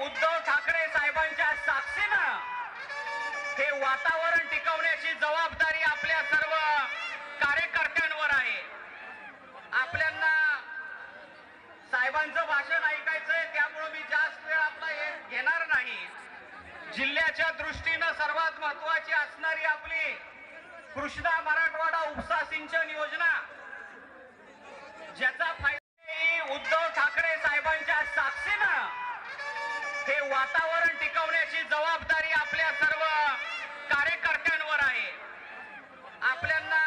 उद्धव ठाकरे साहेबांच्या साक्षीनं हे वातावरण टिकवण्याची जबाबदारी आपल्या सर्व कार्यकर्त्यांवर आहे. आपल्यांना साहेबांचं भाषण ऐकायचंय त्यामुळे मी जास्त वेळ आपला हे घेणार नाही. जिल्ह्याच्या दृष्टीनं सर्वात महत्वाची असणारी आपली कृष्णा मराठवाडा उपसा सिंचन योजना ज्याचा फायदा वातावरण टिकवण्याची जबाबदारी आपल्या सर्व कार्यकर्त्यांवर आहे. आपल्यांना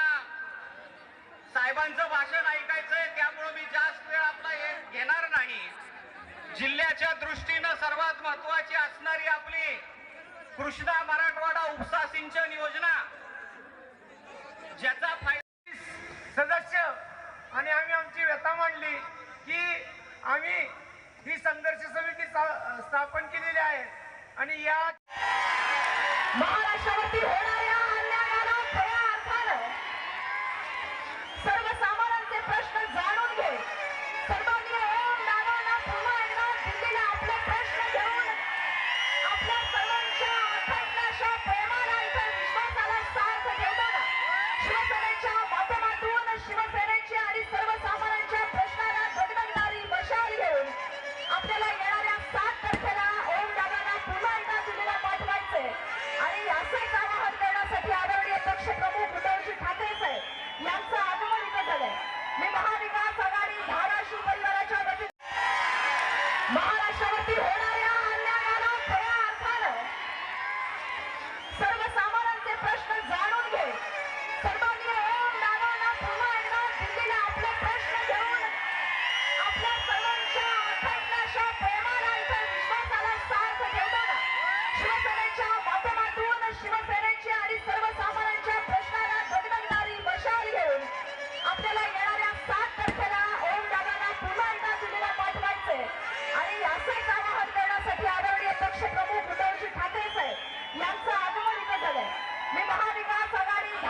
साहेबांचं भाषण ऐकायचंय त्यामुळे मी जास्त वेळ आपला हे घेणार नाही. जिल्ह्याच्या दृष्टीनं सर्वात महत्वाची असणारी आपली कृष्णा मराठवाडा उपसा सिंचन योजना ज्याचा फायदा सदस्य आणि आम्ही आमची व्यथा मांडली की आम्ही ही संघर्ष समिती स्थापन केलेली आहे. आणि या महाराष्ट्र महाराष्ट्र यासाठी आदरणीय पक्षप्रमुख उद्धवजी ठाकरे साहेब यांचं आगमन इथं झालंय. मी महाविकास आघाडी